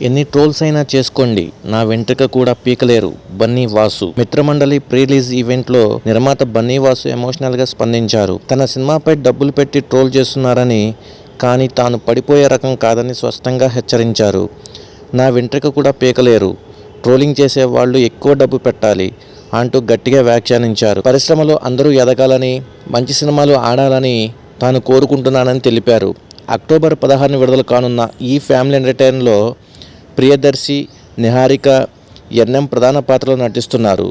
ఎన్ని ట్రోల్స్ అయినా చేసుకోండి. నా వెంట్రుక కూడా పీకలేరు. బన్నీ వాసు. మిత్రమండలి ప్రీలీజ్ ఈవెంట్లో నిర్మాత బన్నీ వాసు ఎమోషనల్గా స్పందించారు. తన సినిమాపై డబ్బులు పెట్టి ట్రోల్ చేస్తున్నారని కానీ తాను పడిపోయే రకం కాదని స్పష్టంగా హెచ్చరించారు. నా వెంట్రుక కూడా పీకలేరు. ట్రోలింగ్ చేసే వాళ్ళు ఎక్కువ డబ్బు పెట్టాలి అంటూ గట్టిగా వ్యాఖ్యానించారు. పరిశ్రమలో అందరూ ఎదగాలని మంచి సినిమాలు ఆడాలని తాను కోరుకుంటున్నానని తెలిపారు. అక్టోబర్ పదహారును విడుదల కానున్న ఈ ఫ్యామిలీ ఎంటర్టైన్లో ప్రియదర్శి నిహారిక ఎన్ఎం ప్రధాన పాత్రలో నటిస్తున్నారు.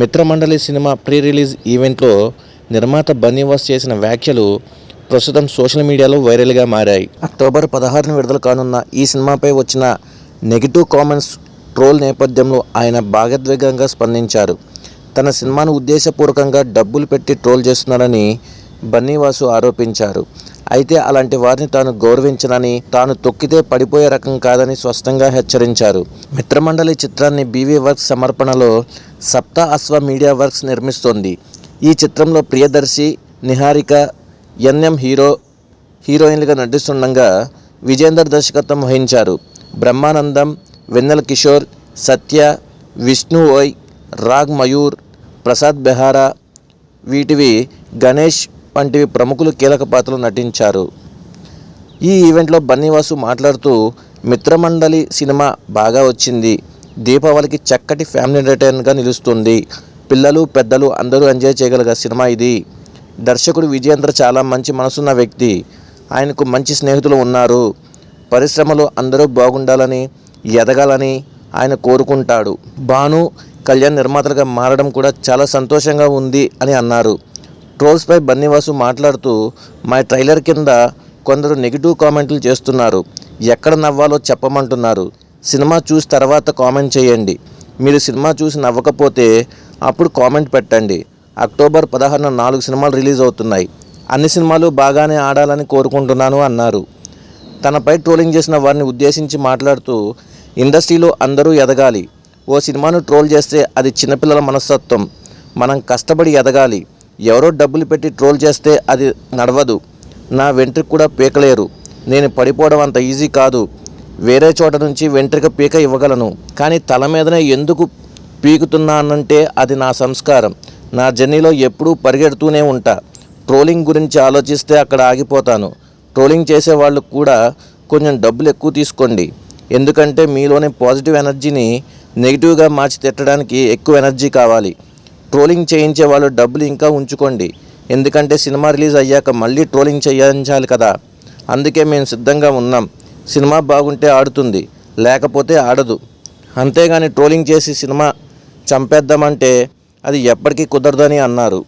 మిత్రమండలి సినిమా ప్రీ రిలీజ్ ఈవెంట్లో నిర్మాత బన్నీవాస్ చేసిన వ్యాఖ్యలు ప్రస్తుతం సోషల్ మీడియాలో వైరల్గా మారాయి. అక్టోబర్ పదహారున విడుదల కానున్న ఈ సినిమాపై వచ్చిన నెగిటివ్ కామెంట్స్ ట్రోల్ నేపథ్యంలో ఆయన భాగోద్వేగంగా స్పందించారు. తన సినిమాను ఉద్దేశపూర్వకంగా డబ్బులు పెట్టి ట్రోల్ చేస్తున్నారని బన్నీవాసు ఆరోపించారు. అయితే అలాంటి వారిని తాను గౌరవించనని తాను తొక్కితే పడిపోయే రకం కాదని స్పష్టంగా హెచ్చరించారు. మిత్రమండలి చిత్రాన్ని బీవీ వర్క్స్ సమర్పణలో సప్తా అశ్వ మీడియా వర్క్స్ నిర్మిస్తోంది. ఈ చిత్రంలో ప్రియదర్శి నిహారిక ఎన్ఎం హీరో హీరోయిన్లుగా నటిస్తుండగా విజేందర్ దర్శకత్వం వహించారు. బ్రహ్మానందం వెన్నెల కిషోర్ సత్య విష్ణు ఓయ్ రాగ్ మయూర్ ప్రసాద్ బెహారా వీటివి గణేష్ వంటివి ప్రముఖులు కీలక పాత్రలు నటించారు. ఈ ఈవెంట్లో బన్నీవాసు మాట్లాడుతూ మిత్రమండలి సినిమా బాగా వచ్చింది. దీపావళికి చక్కటి ఫ్యామిలీ ఎంటర్టైన్గా నిలుస్తుంది. పిల్లలు పెద్దలు అందరూ ఎంజాయ్ చేయగలిగే సినిమా ఇది. దర్శకుడు విజయేంద్ర చాలా మంచి మనసున్న వ్యక్తి. ఆయనకు మంచి స్నేహితులు ఉన్నారు. పరిశ్రమలు అందరూ బాగుండాలని ఎదగాలని ఆయన కోరుకుంటాడు. భాను కళ్యాణ్ నిర్మాతలుగా మారడం కూడా చాలా సంతోషంగా ఉంది అని అన్నారు. ట్రోల్స్పై బన్నీవాసు మాట్లాడుతూ మా ట్రైలర్ కింద కొందరు నెగిటివ్ కామెంట్లు చేస్తున్నారు. ఎక్కడ నవ్వాలో చెప్పమంటున్నారు. సినిమా చూసి తర్వాత కామెంట్ చేయండి. మీరు సినిమా చూసి నవ్వకపోతే అప్పుడు కామెంట్ పెట్టండి. అక్టోబర్ పదహారున నాలుగు సినిమాలు రిలీజ్ అవుతున్నాయి. అన్ని సినిమాలు బాగానే ఆడాలని కోరుకుంటున్నాను అన్నారు. తనపై ట్రోలింగ్ చేసిన వారిని ఉద్దేశించి మాట్లాడుతూ ఇండస్ట్రీలో అందరూ ఎదగాలి. ఓ సినిమాను ట్రోల్ చేస్తే అది చిన్నపిల్లల మనస్తత్వం. మనం కష్టపడి ఎదగాలి. ఎవరో డబ్బులు పెట్టి ట్రోల్ చేస్తే అది నడవదు. నా వెంట్రుక కూడా పీకలేరు. నేను పడిపోవడం అంత ఈజీ కాదు. వేరే చోట నుంచి వెంట్రుక పీక ఇవ్వగలను. కానీ తల మీదనే ఎందుకు పీకుతున్నానంటే అది నా సంస్కారం. నా జర్నీలో ఎప్పుడూ పరిగెడుతూనే ఉంటా. ట్రోలింగ్ గురించి ఆలోచిస్తే అక్కడ ఆగిపోతాను. ట్రోలింగ్ చేసే వాళ్ళు కూడా కొంచెం డబ్బులు ఎక్కువ తీసుకోండి. ఎందుకంటే మీలోని పాజిటివ్ ఎనర్జీని నెగిటివ్గా మార్చి తిట్టడానికి ఎక్కువ ఎనర్జీ కావాలి. ట్రోలింగ్ చేయించే వాళ్ళు డబ్బులు ఇంకా ఉంచుకోండి. ఎందుకంటే సినిమా రిలీజ్ అయ్యాక మళ్ళీ ట్రోలింగ్ చేయించాలి కదా. అందుకే మేము సిద్ధంగా ఉన్నాం. సినిమా బాగుంటే ఆడుతుంది లేకపోతే ఆడదు. అంతేగాని ట్రోలింగ్ చేసి సినిమా చంపేద్దామంటే అది ఎప్పటికీ కుదరదని అన్నారు.